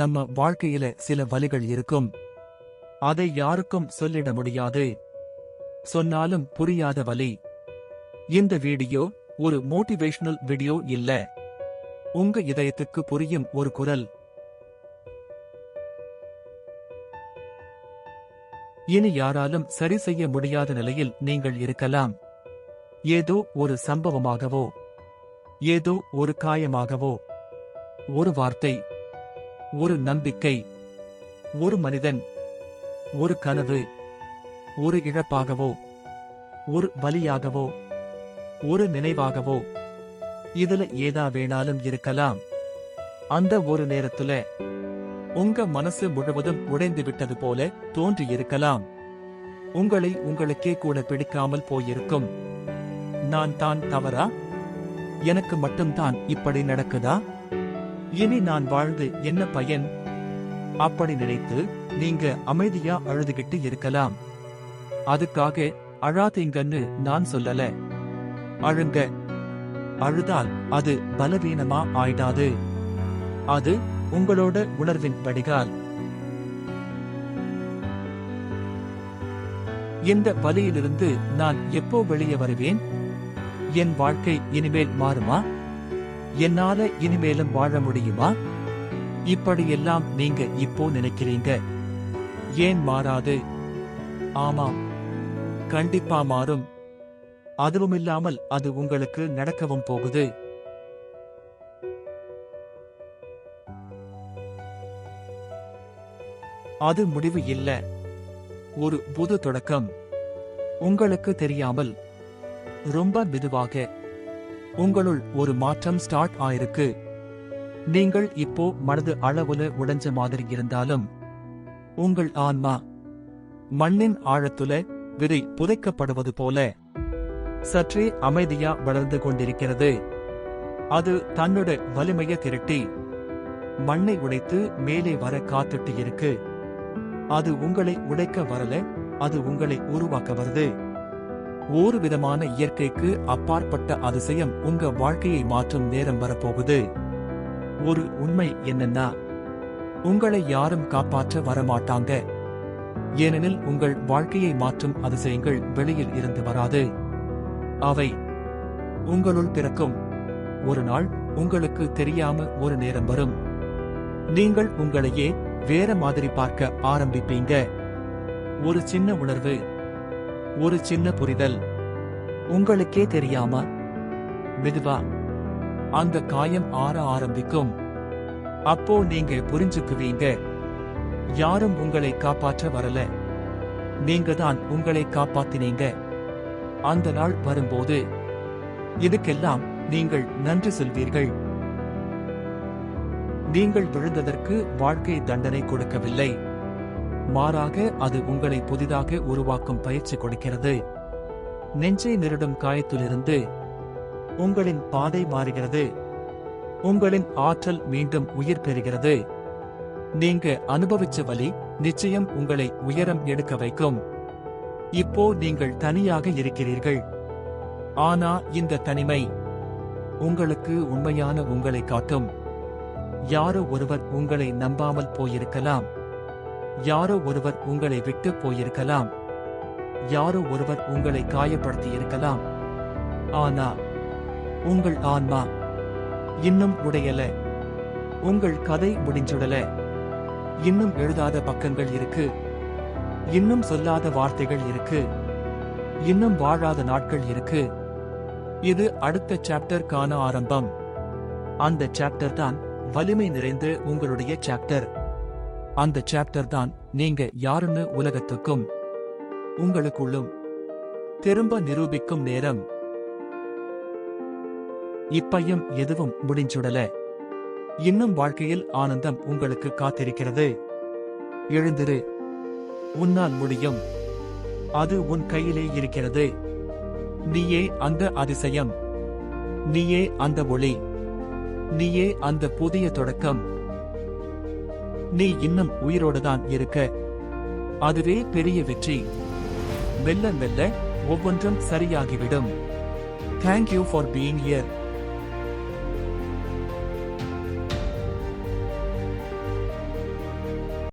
நம்ம வாழ்க்கையில சில வலிகள் இருக்கும். அதை யாருக்கும் சொல்லிட முடியாது. சொன்னாலும் புரியாத வலி இந்த வீடியோ ஒரு மோட்டிவேஷனல் வீடியோ இல்ல. உங்க இதயத்துக்கு புரியும் ஒரு குரல். இனி யாராலும் சரி செய்ய முடியாத நிலையில் நீங்கள் இருக்கலாம். ஏதோ ஒரு சம்பவமாகவோ ஏதோ ஒரு காயமாகவோ ஒரு வார்த்தை ஒரு நம்பிக்கை ஒரு மனிதன் ஒரு கனவு ஒரு இழப்பாகவோ ஒரு வலியாகவோ ஒரு நினைவாகவோ இதுல ஏதா வேணாலும் இருக்கலாம். அந்த ஒரு நேரத்துல உங்க மனசு முழுவதும் உடைந்து விட்டது போல தோன்றி இருக்கலாம் உங்களை உங்களுக்கே கூட பிடிக்காமல் போயிருக்கும். நான் தான் தவறா? எனக்கு மட்டும்தான் இப்படி நடக்குதா? இனி நான் வாழ்ந்து என்ன பயன்? அப்படி நினைத்து நீங்க அமைதியா அழுதுகிட்டு இருக்கலாம். அதுக்காக அழாதீங்கன்னு நான் சொல்லல. அழுங்க. அழுதால் அது பலவீனமா ஆயிடாது. அது உங்களோட உணர்வின் படிகால் இந்த வலியிலிருந்து நான் எப்போ வெளியே வருவேன்? என் வாழ்க்கை இனிமேல் மாறுமா? என்னால இனிமேலும் வாழ முடியுமா? இப்படியெல்லாம் நீங்க இப்போ நினைக்கிறீங்க. ஏன் மாறாது? ஆமாம். கண்டிப்பா மாறும். அதுவுமில்லாமல் அது உங்களுக்கு நடக்கவும் போகுது. அது முடிவு இல்ல. ஒரு புது தொடக்கம். உங்களுக்கு தெரியாமல் ரொம்ப மெதுவாக உங்களுள் ஒரு மாற்றம் ஸ்டார்ட் ஆயிருக்கு. நீங்கள் இப்போ மனது அளவுல உடைஞ்ச மாதிரி இருந்தாலும் உங்கள் ஆன்மா மண்ணின் ஆழத்துல விதை புதைக்கப்படுவது போல சற்றே அமைதியா வளர்ந்து கொண்டிருக்கிறது. அது தன்னோட வலிமைய திரட்டி மண்ணை உடைத்து மேலே வர காத்துட்டு இருக்கு. அது உங்களை உடைக்க வரல அது உங்களை உருவாக்க வருது. ஒரு விதமான இயற்கைக்கு அப்பாற்பட்ட அதிசயம் உங்க வாழ்க்கையை மாற்றும் நேரம் வரப்போகுது. ஒரு உண்மை என்னன்னா உங்களை யாரும் காப்பாற்ற வரமாட்டாங்க. ஏனெனில் உங்கள் வாழ்க்கையை மாற்றும் அதிசயங்கள் வெளியில் இருந்து வராது. அவை உங்களுள் பிறக்கும். ஒரு நாள் உங்களுக்கு தெரியாம ஒரு நேரம் வரும். நீங்கள் உங்களையே வேற மாதிரி பார்க்க ஆரம்பிப்பீங்க. ஒரு சின்ன உணர்வு ஒரு சின்ன புரிதல். உங்களுக்கே தெரியாம? மெதுவா. அந்த காயம் ஆற ஆரம்பிக்கும். அப்போ நீங்க புரிஞ்சுக்குவீங்க. யாரும் உங்களை காப்பாற்ற வரல. நீங்க தான் உங்களை காப்பாத்தினீங்க. அந்த நாள் வரும்போது இதுக்கெல்லாம் நீங்கள் நன்றி சொல்வீர்கள். நீங்கள் விழுந்ததற்கு வாழ்க்கை தண்டனை கொடுக்கவில்லை. மாறாக அது உங்களை புதிதாக உருவாக்கும் பயிற்சி கொடுக்கிறது. நெஞ்சை நெருடும் காயத்திலிருந்து உங்களின் பாதை மாறுகிறது. உங்களின் ஆற்றல் மீண்டும் உயிர் பெறுகிறது. நீங்க அனுபவிச்ச வலி நிச்சயம் உங்களை உயரம் எடுக்க வைக்கும். இப்போ நீங்கள் தனியாக இருக்கிறீர்கள். ஆனா இந்த தனிமை உங்களுக்கு உண்மையான உங்களை காட்டும். யாரோ ஒருவர் உங்களை நம்பாமல் போயிருக்கலாம். யாரோ ஒருவர் உங்களை விட்டு போயிருக்கலாம். யாரோ ஒருவர் உங்களை காயப்படுத்தி இருக்கலாம் ஆனா உங்கள் ஆன்மா இன்னும் உடையல. உங்கள் கதை முடிஞ்சுடல. இன்னும் எழுதாத பக்கங்கள் இருக்கு. இன்னும் சொல்லாத வார்த்தைகள் இருக்கு. இன்னும் வாழாத நாட்கள் இருக்கு. இது அடுத்த சாப்டர் காண ஆரம்பம். அந்த சாப்டர் தான் வலிமை நிறைந்த உங்களுடைய சாப்டர். அந்த சாப்டர் தான் நீங்க யாருன்னு உலகத்துக்கும் உங்களுக்குள்ளும். திரும்ப நிரூபிக்கும் நேரம். இப்பையும் எதுவும் முடிஞ்சுடல. இன்னும் வாழ்க்கையில் ஆனந்தம் உங்களுக்கு காத்திருக்கிறது. எழுந்திரு. உன்னால் முடியும். அது உன் கையிலே இருக்கிறது. நீயே அந்த அதிசயம். நீயே அந்த ஒளி. நீயே அந்த புதிய தொடக்கம். நீ இன்னும் உயிரோடு தான் இருக்க. அதுவே பெரிய வெற்றி. மெல்ல மெல்ல ஒவ்வொன்றும் சரியாகிவிடும். Thank you for being year